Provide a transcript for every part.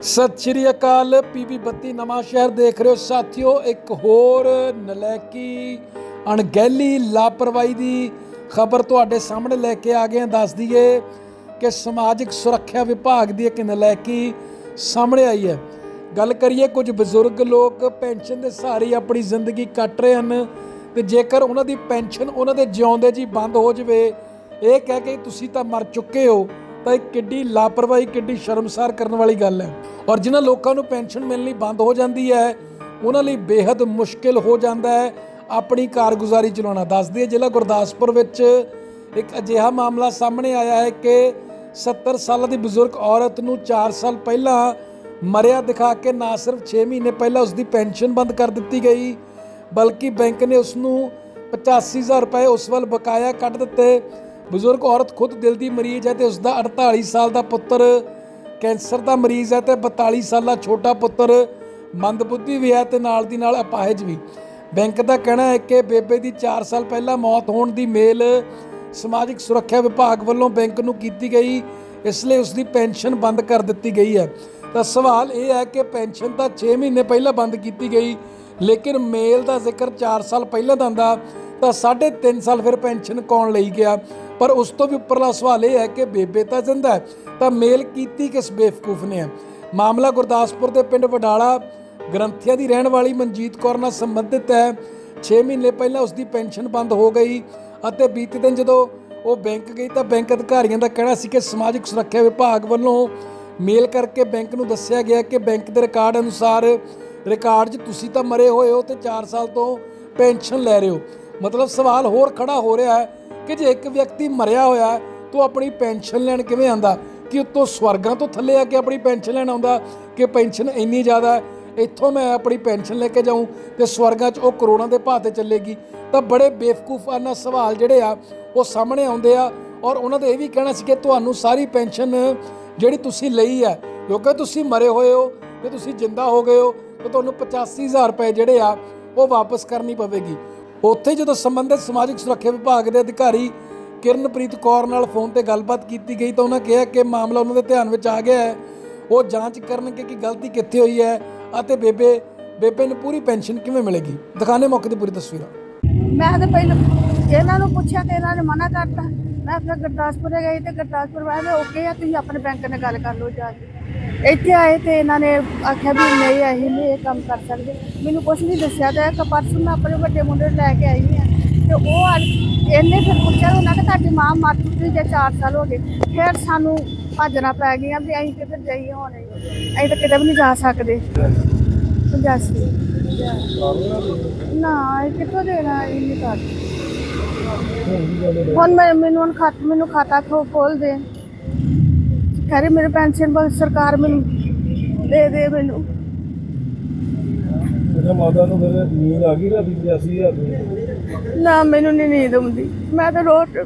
ਸਤਿ ਸ਼੍ਰੀ ਅਕਾਲ ਪੀਪੀ 32 ਨਵਾਂ ਸ਼ਹਿਰ ਦੇਖ ਰਹੇ ਹੋ। ਸਾਥੀਓ, ਇੱਕ ਹੋਰ ਨਲੈਕੀ, ਅਣਗਹਿਲੀ, ਲਾਪਰਵਾਹੀ ਦੀ ਖਬਰ ਤੁਹਾਡੇ ਸਾਹਮਣੇ ਲੈ ਕੇ ਆ ਗਏ ਹਾਂ। ਦੱਸ ਦਈਏ ਕਿ ਸਮਾਜਿਕ ਸੁਰੱਖਿਆ ਵਿਭਾਗ ਦੀ ਇੱਕ ਨਲੈਕੀ ਸਾਹਮਣੇ ਆਈ ਹੈ। ਗੱਲ ਕਰੀਏ, ਕੁਝ ਬਜ਼ੁਰਗ ਲੋਕ ਪੈਨਸ਼ਨ ਦੇ ਸਹਾਰੇ ਆਪਣੀ ਜ਼ਿੰਦਗੀ ਕੱਟ ਰਹੇ ਹਨ ਤੇ ਜੇਕਰ ਉਹਨਾਂ ਦੀ ਪੈਨਸ਼ਨ ਉਹਨਾਂ ਦੇ ਜਿਉਂਦੇ ਜੀ ਬੰਦ ਹੋ ਜਵੇ, ਇਹ ਕਹਿ ਕੇ ਤੁਸੀਂ ਤਾਂ ਮਰ ਚੁੱਕੇ ਹੋ। ਤਾਂ ਇਹ ਕਿੱਡੀ ਲਾਪਰਵਾਹੀ, ਕਿੱਡੀ ਸ਼ਰਮਸਾਰ ਕਰਨ ਵਾਲੀ ਗੱਲ ਹੈ। ਔਰ ਜਿਨ੍ਹਾਂ ਲੋਕਾਂ ਨੂੰ ਪੈਨਸ਼ਨ ਮਿਲਣੀ ਬੰਦ ਹੋ ਜਾਂਦੀ ਹੈ, ਉਹਨਾਂ ਲਈ ਬੇहद ਮੁਸ਼ਕਿਲ ਹੋ ਜਾਂਦਾ ਹੈ ਆਪਣੀ ਕਾਰਗੁਜ਼ਾਰੀ ਚਲਾਉਣਾ। ਦੱਸਦੀ ਹੈ ਜ਼ਿਲ੍ਹਾ ਗੁਰਦਾਸਪੁਰ ਵਿੱਚ ਇੱਕ ਅਜਿਹਾ ਮਾਮਲਾ ਸਾਹਮਣੇ ਆਇਆ ਹੈ ਕਿ 70 ਸਾਲਾਂ ਦੀ ਬਜ਼ੁਰਗ ਔਰਤ ਨੂੰ 4 ਸਾਲ ਪਹਿਲਾਂ ਮਰਿਆ ਦਿਖਾ ਕੇ ਨਾ ਸਿਰਫ 6 ਮਹੀਨੇ ਪਹਿਲਾਂ ਉਸ ਦੀ ਪੈਨਸ਼ਨ ਬੰਦ ਕਰ ਦਿੱਤੀ ਗਈ, ਬਲਕਿ ਬੈਂਕ ਨੇ ਉਸ ਨੂੰ 85000 ਰੁਪਏ ਉਸ ਵੱਲ ਬਕਾਇਆ ਕੱਢ ਦਿੱਤੇ। ਬਜ਼ੁਰਗ ਔਰਤ ਖੁਦ ਦਿਲ ਦੀ ਮਰੀਜ਼ ਹੈ ਤੇ ਉਸ ਦਾ 48 ਸਾਲ ਦਾ ਪੁੱਤਰ, ਕੈਂਸਰ ਦਾ ਮਰੀਜ਼ ਹੈ ਤੇ 42 ਸਾਲਾ ਛੋਟਾ ਪੁੱਤਰ ਮੰਦਬੁੱਧੀ ਵੀ ਹੈ ਤੇ ਨਾਲ ਦੀ ਨਾਲ ਅਪਾਹਜ ਵੀ। ਬੈਂਕ ਦਾ ਕਹਿਣਾ ਹੈ ਕਿ ਬੇਬੇ ਦੀ 4 ਸਾਲ ਪਹਿਲਾਂ ਮੌਤ ਹੋਣ ਦੀ ਮੇਲ ਸਮਾਜਿਕ ਸੁਰੱਖਿਆ ਵਿਭਾਗ ਵੱਲੋਂ ਬੈਂਕ ਨੂੰ ਕੀਤੀ ਗਈ, ਇਸ ਲਈ ਉਸ ਦੀ ਪੈਨਸ਼ਨ ਬੰਦ ਕਰ ਦਿੱਤੀ ਗਈ ਹੈ। ਤਾਂ ਸਵਾਲ ਇਹ ਹੈ ਕਿ ਪੈਨਸ਼ਨ ਤਾਂ 6 ਮਹੀਨੇ ਪਹਿਲਾਂ ਬੰਦ ਕੀਤੀ ਗਈ, ਲੇਕਿਨ ਮੇਲ ਦਾ ਜ਼ਿਕਰ 4 ਸਾਲ ਪਹਿਲਾਂ ਦਾ ਹੁੰਦਾ, ਤਾਂ 3.5 ਸਾਲ ਫਿਰ ਪੈਨਸ਼ਨ ਕੌਣ ਲਈ ਗਿਆ? ਪਰ ਉਸ ਤੋਂ ਵੀ ਉੱਪਰਲਾ ਸਵਾਲ ਇਹ ਹੈ ਕਿ ਬੇਬੇ ਤਾਂ ਜ਼ਿੰਦਾ ਹੈ, ਤਾਂ ਮੇਲ ਕੀਤੀ ਕਿਸ ਬੇਵਕੂਫ ਨੇ? ਹੈ ਮਾਮਲਾ ਗੁਰਦਾਸਪੁਰ ਦੇ ਪਿੰਡ ਵਡਾਲਾ ਗ੍ਰੰਥੀਆਂ ਦੀ ਰਹਿਣ ਵਾਲੀ ਮਨਜੀਤ ਕੌਰ ਨਾਲ ਸੰਬੰਧਿਤ ਹੈ। 6 ਮਹੀਨੇ ਪਹਿਲਾਂ ਉਸ ਦੀ ਪੈਨਸ਼ਨ ਬੰਦ ਹੋ ਗਈ ਅਤੇ ਬੀਤੇ ਦਿਨ ਜਦੋਂ ਉਹ ਬੈਂਕ ਗਈ ਤਾਂ ਬੈਂਕ ਅਧਿਕਾਰੀਆਂ ਦਾ ਕਹਿਣਾ ਸੀ ਕਿ ਸਮਾਜਿਕ ਸੁਰੱਖਿਆ ਵਿਭਾਗ ਵੱਲੋਂ ਮੇਲ ਕਰਕੇ ਬੈਂਕ ਨੂੰ ਦੱਸਿਆ ਗਿਆ ਕਿ ਬੈਂਕ ਦੇ ਰਿਕਾਰਡ ਅਨੁਸਾਰ ਰਿਕਾਰਡ 'ਚ ਤੁਸੀਂ ਤਾਂ ਮਰੇ ਹੋਏ ਹੋ ਤੇ 4 ਸਾਲ ਤੋਂ ਪੈਨਸ਼ਨ ਲੈ ਰਹੇ ਹੋ। ਮਤਲਬ ਸਵਾਲ ਹੋਰ ਖੜਾ ਹੋ ਰਿਹਾ ਹੈ ਕਿ ਜੇ ਇੱਕ ਵਿਅਕਤੀ ਮਰਿਆ ਹੋਇਆ ਹੈ, ਤਾਂ ਆਪਣੀ ਪੈਨਸ਼ਨ ਲੈਣ ਕਿਵੇਂ ਆਂਦਾ ਕਿ ਉੱਤੋਂ ਸਵਰਗਾਂ ਤੋਂ ਥੱਲੇ ਆ ਕੇ ਆਪਣੀ ਪੈਨਸ਼ਨ ਲੈਣ ਆਉਂਦਾ? ਕਿ ਪੈਨਸ਼ਨ ਇੰਨੀ ਜ਼ਿਆਦਾ ਹੈ, ਇੱਥੋਂ ਮੈਂ ਆਪਣੀ ਪੈਨਸ਼ਨ ਲੈ ਕੇ ਜਾਊਂ ਤੇ ਸਵਰਗਾਂ 'ਚ ਉਹ ਕਰੋੜਾਂ ਦੇ ਭਾਅ ਤੇ ਚੱਲੇਗੀ? ਤਾਂ ਬੜੇ ਬੇਵਕੂਫਾਨਾ ਸਵਾਲ ਜਿਹੜੇ ਆ, ਉਹ ਸਾਹਮਣੇ ਆਉਂਦੇ ਆ ਔਰ ਉਹਨਾਂ ਦਾ ਇਹ ਵੀ ਕਹਿਣਾ ਸੀ ਕਿ ਤੁਹਾਨੂੰ ਸਾਰੀ ਪੈਨਸ਼ਨ ਜਿਹੜੀ ਤੁਸੀਂ ਲਈ ਹੈ ਕਿਉਂਕਿ ਤੁਸੀਂ ਮਰੇ ਹੋਏ ਹੋ ਤੇ ਤੁਸੀਂ ਜਿੰਦਾ ਹੋ ਗਏ ਹੋ, ਤਾਂ ਤੁਹਾਨੂੰ 85000 ਰੁਪਏ ਜਿਹੜੇ ਆ, ਉਹ ਵਾਪਸ ਕਰਨੀ ਪਵੇਗੀ। ਉੱਥੇ ਜਦੋਂ ਸੰਬੰਧਿਤ ਸਮਾਜਿਕ ਸੁਰੱਖਿਆ ਵਿਭਾਗ ਦੇ ਅਧਿਕਾਰੀ ਕਿਰਨਪ੍ਰੀਤ ਕੌਰ ਨਾਲ ਫੋਨ ਤੇ ਗੱਲਬਾਤ ਕੀਤੀ ਗਈ ਤਾਂ ਉਹਨਾਂ ਕਿਹਾ ਕਿ ਮਾਮਲਾ ਉਹਨਾਂ ਦੇ ਧਿਆਨ ਵਿੱਚ ਆ ਗਿਆ ਹੈ। ਉਹ ਜਾਂਚ ਕਰਨਗੇ ਕਿ ਗਲਤੀ ਕਿੱਥੇ ਹੋਈ ਹੈ ਅਤੇ ਬੇਬੇ ਬੇਬੇ ਨੂੰ ਪੂਰੀ ਪੈਨਸ਼ਨ ਕਿਵੇਂ ਮਿਲੇਗੀ। ਦਿਖਾਣੇ ਮੌਕੇ ਦੀ ਪੂਰੀ ਤਸਵੀਰਾਂ। ਮੈਂ ਤਾਂ ਪਹਿਲਾਂ ਇਹਨਾਂ ਨੂੰ ਪੁੱਛਿਆ ਤੇ ਇਹਨਾਂ ਨੇ ਮਨਾ ਕਰਤਾ। ਮੈਂ ਫਿਰ ਗੁਰਦਾਸਪੁਰ ਗਈ ਤੇ ਗੁਰਦਾਸਪੁਰ ਵਾਲੇ ਓਕੇ ਆ, ਤੁਸੀਂ ਆਪਣੇ ਬੈਂਕ ਨਾਲ ਗੱਲ ਕਰ ਲਓ ਜਾ ਕੇ। ਇੱਥੇ ਆਏ ਤੇ ਇਹਨਾਂ ਨੇ ਆਖਿਆ ਵੀ ਨਹੀਂ, ਅਸੀਂ ਨਹੀਂ ਇਹ ਕੰਮ ਕਰ ਸਕਦੇ। ਮੈਨੂੰ ਕੁਝ ਨਹੀਂ ਦੱਸਿਆ ਤੇ ਇੱਕ ਪਰਸੋਂ ਮੈਂ ਆਪਣੇ ਵੱਡੇ ਮੁੰਡੇ ਨੂੰ ਲੈ ਕੇ ਆਈ ਹਾਂ ਤੇ ਉਹ ਇਹਨੇ ਫਿਰ ਪੁੱਛਿਆ ਉਹਨਾਂ ਕਿ ਤੁਹਾਡੀ ਮਾਂ ਮਰ ਚੁੱਕੀ ਜੇ 4 ਸਾਲ ਹੋ ਗਏ। ਫਿਰ ਸਾਨੂੰ ਭੱਜਣਾ ਪੈ ਗਿਆ ਵੀ ਅਸੀਂ ਕਿੱਧਰ ਜਾਈਏ ਹੁਣ। ਅਸੀਂ ਤਾਂ ਕਿਤੇ ਵੀ ਨਹੀਂ ਜਾ ਸਕਦੇ। ਪੰਜਾਸੀ ਨਾ ਇਹ ਕਿੱਥੋਂ ਦੇਣਾ ਇੰਨੀ ਕਰ ਹੁਣ ਮੈਂ ਮੈਨੂੰ ਹੁਣ ਖਾਤ ਮੈਨੂੰ ਖਾਤਾ ਖੋ ਖੋਲ ਦੇ। ਕਰੇ ਮੇਰੇ ਪੈਨਸ਼ਨ ਬਸ ਸਰਕਾਰ ਮੈਨੂੰ ਦੇ ਦੇ ਮੈਨੂੰ। ਮੇਰਾ ਮਾਤਾ ਨੂੰ ਫਿਰ ਨੀਂਦ ਆ ਗਈ ਰਾਤੀ 85000 ਦੀ। ਨਾ ਮੈਨੂੰ ਨਹੀਂ ਨੀਂਦ ਆਉਂਦੀ। ਮੈਂ ਤਾਂ ਰੋਜ਼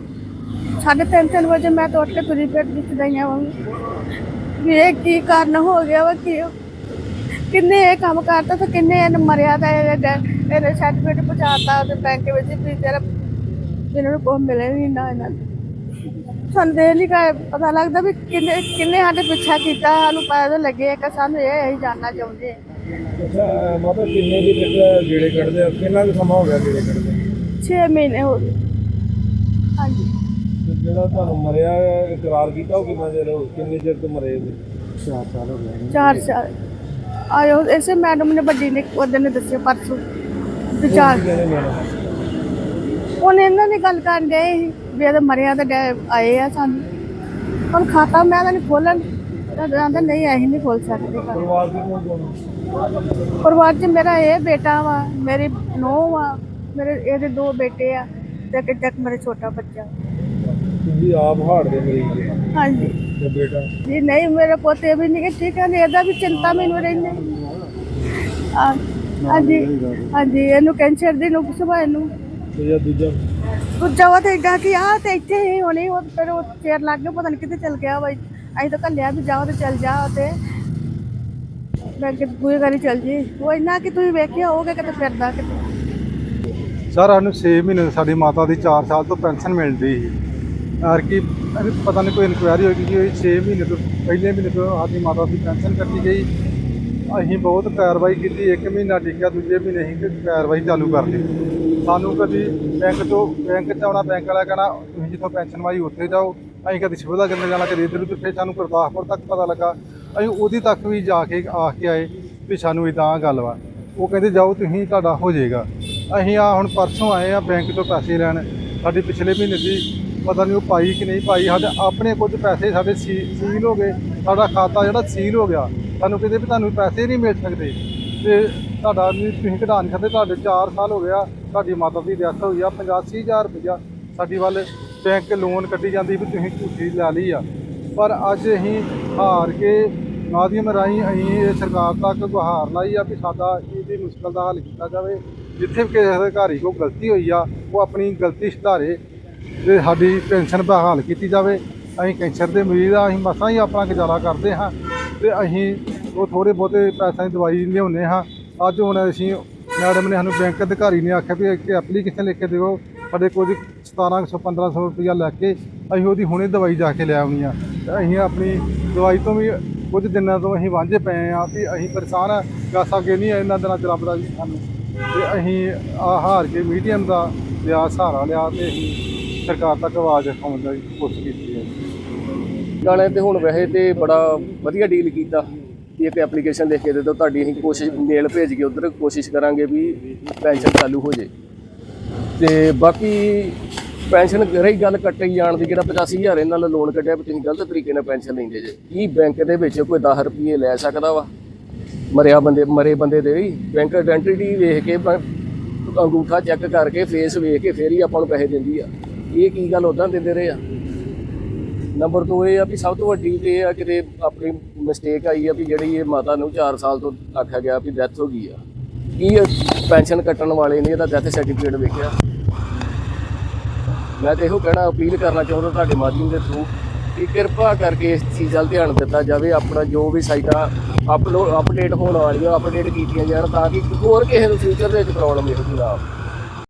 ਸਾਢੇ ਤਿੰਨ ਤਿੰਨ ਵਜੇ ਮੈਂ ਤਾਂ ਉੱਠ ਕੇ ਤੁਰੀ ਫਿਰਦੀ ਚਦਾਈਆਂ ਵਾਂਗ ਵੀ ਇਹ ਕੀ ਕਾਰਨ ਹੋ ਗਿਆ ਵਾ ਕੀ ਕਿੰਨੇ ਇਹ ਕੰਮ ਕਰਤਾ ਤੇ ਕਿੰਨੇ ਇਹਨੇ ਮਰਿਆ ਤਾਂ ਇਹਨੇ ਸਰਟੀਫਿਕੇਟ ਪਹੁੰਚਾਤਾ ਤੇ ਬੈਂਕ ਵਿੱਚ ਵੀ ਤੇਰਾ ਇਹਨਾਂ ਨੂੰ ਕੁਛ ਮਿਲੇ ਨਹੀਂ ਨਾ ਇਹਨਾਂ ਨੂੰ। ਸਾਨੂੰ ਦੇ ਨਹੀਂ ਕਾ ਪਤਾ ਲੱਗਦਾ ਵੀ ਕਿੰਨੇ ਕਿੰਨੇ ਸਾਡੇ ਪਿੱਛਾ ਕੀਤਾ ਸਾਨੂੰ ਪਤਾ ਤਾਂ ਲੱਗੇ ਕਿ ਸਾਨੂੰ ਇਹ ਅਸੀਂ ਜਾਣਨਾ ਚਾਹੁੰਦੇ ਹਾਂ ਅੱਛਾ ਅਹ ਮਾਤਾ ਕਿੰਨੇ ਦੀ ਤੱਕ ਗੇੜੇ ਕੱਢਦੇ ਆ? ਕਿੰਨਾ ਕੁ ਸਮਾਂ ਹੋ ਗਿਆ ਗੇੜੇ ਕੱਢਦੇ 6 ਮਹੀਨੇ ਹੋ ਗਏ। ਹਾਂਜੀ। ਤੇ ਜਿਹੜਾ ਤੁਹਾਨੂੰ ਮਰਿਆ ਹੈ, ਇਕਰਾਰ ਕੀਤਾ ਉਹ ਕਿੰਨਾ ਚਿਰ ਹੋ ਕਿੰਨੇ ਚਿਰ ਤੋਂ ਮਰੇ ਸੀ 4 ਸਾਲ ਹੋ ਗਏ ਚਾਰ ਸਾਲ। ਆਇਓ ਐਸੇ ਮੈਡਮ ਨੇ ਵੱਡੀ ਨੇ ਉਹਦੇ ਨੇ ਦੱਸਿਆ ਪਰਸੋਂ। ਤੇ ਚਾਰ ਕਿਹਨੇ ਲੈਣਾ ਉਹਨੇ ਇਹਨਾਂ ਨੇ ਗੱਲ ਕਰਨ ਦੇ ਵੀ ਇਹਦੇ ਮਰਿਆ ਤੇ ਡੈ- ਆਏ ਆ ਸਾਨੂੰ। ਹੁਣ ਖਾਤਾ ਮੈਂ ਤਾਂ ਨਹੀਂ ਖੋਲਣ ਕਹਿੰਦਾ ਨਹੀਂ ਅਸੀਂ ਨਹੀਂ ਖੋਲ ਸਕਦੇ। ਪਰਿਵਾਰ ਦੇ ਕੋਲ ਕੋਣ ਪਰਿਵਾਰ 'ਚ ਮੇਰਾ ਇਹ ਬੇਟਾ ਵਾ ਮੇਰੀ ਨੂੰਹ ਵਾ ਮੇਰੇ ਇਹਦੇ ਦੋ ਬੇਟੇ ਆ ਤੇ ਇੱਕ ਇੱਕ ਮੇਰਾ ਛੋਟਾ ਬੱਚਾ। ਤੁਸੀਂ ਆਪ ਹਾਰਟ ਦੇ ਮਰੀਜ਼ ਜੀ ਹਾਂਜੀ। ਤੇ ਬੇਟਾ? ਜੀ ਨਹੀਂ ਮੇਰੇ ਪੋਤੇ ਵੀ ਨਹੀਂ ਠੀਕ ਹੈ ਇਹਦਾ ਵੀ ਚਿੰਤਾ ਮੈਨੂੰ ਰਹਿੰਦੀ। ਹਾਂ ਹਾਂਜੀ ਹਾਂਜੀ ਇਹਨੂੰ ਕੈਂਸਰ ਦੀ ਨੁਕਸ ਵਾ ਇਹਨੂੰ। ਤੇ ਜਾਂ ਦੂਜਾ? ਦੂਜਾ ਵਾ ਤੇ ਏਡਾ ਕਿ ਆ ਤੇ ਇੱਥੇ ਹੀ ਹੋਣੀ ਉਹ ਫਿਰ ਉਹ ਚੇਰ ਲੱਗ ਗਿਆ ਪਤਾ ਨਹੀਂ ਕਿੱਥੇ ਚਲ ਗਿਆ ਵਾ। ਅਸੀਂ ਤਾਂ ਕੱਲਿਆ ਵੀ ਜਾਓ ਤੇ ਚਲ ਜਾ ਤੇ ਮੈਂ ਕਿ ਕੋਈ ਗੱਲ ਚਲ ਜੀ। ਉਹ ਇੰਨਾ ਕਿ ਤੁਸੀਂ ਵੇਖਿਆ ਹੋਗੇ ਕਿਤੇ ਫਿਰਦਾ ਕਿਤੇ। ਸਰ ਸਾਨੂੰ 6 ਮਹੀਨੇ ਤੋਂ ਸਾਡੀ ਮਾਤਾ ਦੀ 4 ਸਾਲ ਤੋਂ ਪੈਨਸ਼ਨ ਮਿਲਦੀ ਸੀ। ਕੀ ਪਤਾ ਨਹੀਂ ਕੋਈ ਇਨਕੁਆਇਰੀ ਹੋਈ ਕਿ 6 ਮਹੀਨੇ ਤੋਂ ਪਹਿਲੇ ਮਹੀਨੇ ਤੋਂ ਸਾਡੀ ਮਾਤਾ ਦੀ ਪੈਨਸ਼ਨ ਕੱਟੀ ਗਈ। ਅਸੀਂ ਬਹੁਤ ਕਾਰਵਾਈ ਕੀਤੀ ਇੱਕ ਮਹੀਨਾ ਟਿਕਿਆ ਦੂਜੇ ਮਹੀਨੇ ਅਸੀਂ ਕਾਰਵਾਈ ਚਾਲੂ ਕਰ ਦਿੱਤੀ ਸਾਨੂੰ ਕਦੀ ਬੈਂਕ ਤੋਂ, ਬੈਂਕ ਚ ਆਉਣਾ, ਬੈਂਕ ਵਾਲਾ ਕਹਿਣਾ, ਤੁਸੀਂ ਜਿੱਥੋਂ ਪੈਨਸ਼ਨ ਵਾਈ ਉੱਥੇ ਜਾਓ। ਅਸੀਂ ਕਦੀ ਸਿਵਲ ਦਾ ਜਾਣਾ, ਕਦੀ ਇੱਧਰ ਉੱਧਰ ਫਿਰ ਸਾਨੂੰ ਗੁਰਦਾਸਪੁਰ ਤੱਕ ਪਤਾ ਲੱਗਾ। ਅਸੀਂ ਉਹਦੀ ਤੱਕ ਵੀ ਜਾ ਕੇ ਆ ਕੇ ਆਏ ਵੀ ਸਾਨੂੰ ਇਦਾਂ ਗੱਲ ਵਾ। ਉਹ ਕਹਿੰਦੇ, ਜਾਓ, ਤੁਸੀਂ, ਤੁਹਾਡਾ ਹੋ ਜਾਏਗਾ। ਅਸੀਂ ਆ ਹੁਣ ਪਰਸੋਂ ਆਏ ਆ ਬੈਂਕ ਤੋਂ ਪੈਸੇ ਲੈਣ। ਸਾਡੀ ਪਿਛਲੇ ਮਹੀਨੇ ਦੀ ਪਤਾ ਨਹੀਂ ਉਹ ਪਾਈ ਕਿ ਨਹੀਂ ਪਾਈ। ਸਾਡੇ ਆਪਣੇ ਕੁਝ ਪੈਸੇ ਸਾਡੇ ਸੀ- ਸੀਲ ਹੋ ਗਏ। ਸਾਡਾ ਖਾਤਾ ਜਿਹੜਾ ਸੀਲ ਹੋ ਗਿਆ। ਸਾਨੂੰ ਕਹਿੰਦੇ ਵੀ ਤੁਹਾਨੂੰ ਪੈਸੇ ਨਹੀਂ ਮਿਲ ਸਕਦੇ। ਤੇ ਤੁਹਾਡਾ ਵੀ ਤੁਸੀਂ ਕਢਾ ਨਹੀਂ ਸਕਦੇ ਤੁਹਾਡੇ 4 ਸਾਲ ਹੋ ਗਿਆ। ਤੁਹਾਡੀ ਮਾਤਾ ਦੀ ਡੈਥ ਹੋਈ ਆ 85000 ਰੁਪਇਆ ਸਾਡੀ ਵੱਲ ਬੈਂਕ ਲੋਨ ਕੱਢੀ ਜਾਂਦੀ ਵੀ ਤੁਸੀਂ ਝੂਠੀ ਲੈ ਲਈ ਆ। ਪਰ ਅੱਜ ਅਸੀਂ ਹਾਰ ਕੇ ਮਾਧਿਅਮ ਰਾਹੀਂ ਅਸੀਂ ਇਹ ਸਰਕਾਰ ਤੱਕ ਗੁਹਾਰ ਲਾਈ ਆ ਵੀ ਸਾਡਾ ਇਹਦੀ ਮੁਸ਼ਕਲ ਦਾ ਹੱਲ ਕੀਤਾ ਜਾਵੇ। ਜਿੱਥੇ ਵੀ ਕਿਸੇ ਅਧਿਕਾਰੀ ਕੋਲ ਗਲਤੀ ਹੋਈ ਆ, ਉਹ ਆਪਣੀ ਗਲਤੀ ਸੁਧਾਰੇ ਤੇ ਸਾਡੀ ਪੈਨਸ਼ਨ ਦਾ ਹੱਲ ਕੀਤੀ ਜਾਵੇ। ਅਸੀਂ ਕੈਂਸਰ ਦੇ ਮਰੀਜ਼ ਆ, ਅਸੀਂ ਮਸਾਂ ਹੀ ਆਪਣਾ ਗੁਜ਼ਾਰਾ ਕਰਦੇ ਹਾਂ ਤੇ ਅਸੀਂ ਉਹ ਥੋੜੇ ਬਹੁਤੇ ਪੈਸਿਆਂ ਦੀ ਦਵਾਈ ਲਿਆਉਂਦੇ ਹਾਂ। ਅੱਜ ਹੁਣ ਅਸੀਂ ਮੈਡਮ ਨੇ ਸਾਨੂੰ ਬੈਂਕ ਅਧਿਕਾਰੀ ਨੇ ਆਖਿਆ ਵੀ ਇੱਕ ਐਪਲੀਕੇਸ਼ਨ ਲਿਖ ਕੇ ਦਿਓ, ਸਾਡੇ ਕੋਲ 1700 1500 ਰੁਪਇਆ ਲੈ ਕੇ ਅਸੀਂ ਉਹਦੀ ਹੁਣੇ ਦਵਾਈ ਜਾ ਕੇ ਲੈ ਆਉਣੀ ਆ। ਤੇ ਅਸੀਂ ਆਪਣੀ ਦਵਾਈ ਤੋਂ ਵੀ ਕੁਝ ਦਿਨਾਂ ਤੋਂ ਅਸੀਂ ਵਾਂਝੇ ਪਏ ਆ ਵੀ ਅਸੀਂ ਪਰੇਸ਼ਾਨ ਆ ਗਾ ਅੱਗੇ ਨਹੀਂ ਇਹਨਾਂ ਦਿਨਾਂ ਚ ਰੱਬ ਦਾ ਜੀ ਸਾਨੂੰ। ਤੇ ਅਸੀਂ ਆ ਹਾਰ ਕੇ ਮੀਡੀਅਮ ਦਾ ਲਿਆ, ਸਹਾਰਾ ਲਿਆ ਤੇ ਅਸੀਂ ਸਰਕਾਰ ਤੱਕ ਆਵਾਜ਼ ਉਠਾਉਣ ਦੀ ਕੋਸ਼ਿਸ਼ ਕੀਤੀ ਹੈ। ਗਾਣੇ ਤੇ ਹੁਣ ਵੈਸੇ ਤੇ ਬੜਾ ਵਧੀਆ ਡੀਲ ਕੀਤਾ। ਵੀ ਇੱਕ ਐਪਲੀਕੇਸ਼ਨ ਲਿਖ ਕੇ ਦੇ ਦਿਓ, ਤੁਹਾਡੀ ਅਸੀਂ ਕੋਸ਼ਿਸ਼ ਮੇਲ ਭੇਜ ਕੇ ਉਧਰ ਕੋਸ਼ਿਸ਼ ਕਰਾਂਗੇ ਵੀ ਪੈਨਸ਼ਨ ਚਾਲੂ ਹੋ ਜੇ। ਤੇ ਬਾਕੀ ਪੈਨਸ਼ਨ ਰਹੀ ਗੱਲ ਕੱਟੇ ਜਾਣ ਦੀ ਜਿਹੜਾ 85000 ਇਹਨਾਂ ਨਾਲ ਲੋਨ ਕੱਢਿਆ ਵੀ ਤੁਸੀਂ ਗਲਤ ਤਰੀਕੇ ਨਾਲ ਪੈਨਸ਼ਨ ਲੈਂਦੇ ਜੇ। ਕੀ ਬੈਂਕ ਦੇ ਵਿੱਚ ਕੋਈ 10 ਰੁਪਏ ਲੈ ਸਕਦਾ ਵਾ? ਮਰਿਆ ਬੰਦੇ, ਮਰੇ ਬੰਦੇ ਦੇ ਵੀ ਬੈਂਕ ਆਇਡੈਂਟੀਟੀ ਵੇਖ ਕੇ ਬ- ਅੰਗੂਠਾ ਚੈੱਕ ਕਰਕੇ ਫੇਸ ਵੇਖ ਕੇ ਫੇਰ ਹੀ ਆਪਾਂ ਨੂੰ ਪੈਸੇ ਦਿੰਦੀ ਆ। ਇਹ ਕੀ ਗੱਲ ਉਦਾਂ ਦਿੰਦੇ ਰਹੇ ਆ? ਨੰਬਰ 2 ਇਹ ਆ ਵੀ ਸਭ ਤੋਂ ਵੱਡੀ ਤੇ ਇਹ ਆ ਕਿਤੇ ਆਪਣੀ ਮਿਸਟੇਕ ਆਈ ਆ ਵੀ ਜਿਹੜੀ ਇਹ ਮਾਤਾ ਨੂੰ 4 ਸਾਲ ਤੋਂ ਆਖਿਆ ਗਿਆ ਵੀ ਡੈਥ ਹੋ ਗਈ ਆ। ਕੀ ਪੈਨਸ਼ਨ ਕੱਟਣ ਵਾਲੇ ਨੇ ਇਹਦਾ ਡੈਥ ਸਰਟੀਫਿਕੇਟ ਵੇਖਿਆ? ਮੈਂ ਤੇ ਇਹੋ ਕਹਿਣਾ, ਅਪੀਲ ਕਰਨਾ ਚਾਹੁੰਦਾ ਤੁਹਾਡੇ ਮਾਧਿਅਮ ਦੇ ਥਰੂ ਕਿ ਕਿਰਪਾ ਕਰਕੇ ਇਸ ਚੀਜ਼ ਵੱਲ ਧਿਆਨ ਦਿੱਤਾ ਜਾਵੇ, ਆਪਣਾ ਜੋ ਵੀ ਸਾਈਟਾਂ ਅਪਲੋਡ ਅਪਡੇਟ ਹੋਣ ਵਾਲੀਆਂ ਅਪਡੇਟ ਕੀਤੀਆਂ ਜਾਣ ਤਾਂ ਕਿ ਹੋਰ ਕਿਸੇ ਨੂੰ ਫਿਊਚਰ ਦੇ ਵਿੱਚ ਪ੍ਰੋਬਲਮ ਇਹੋ ਜਿਹੀ ਨਾ ਆਵੇ।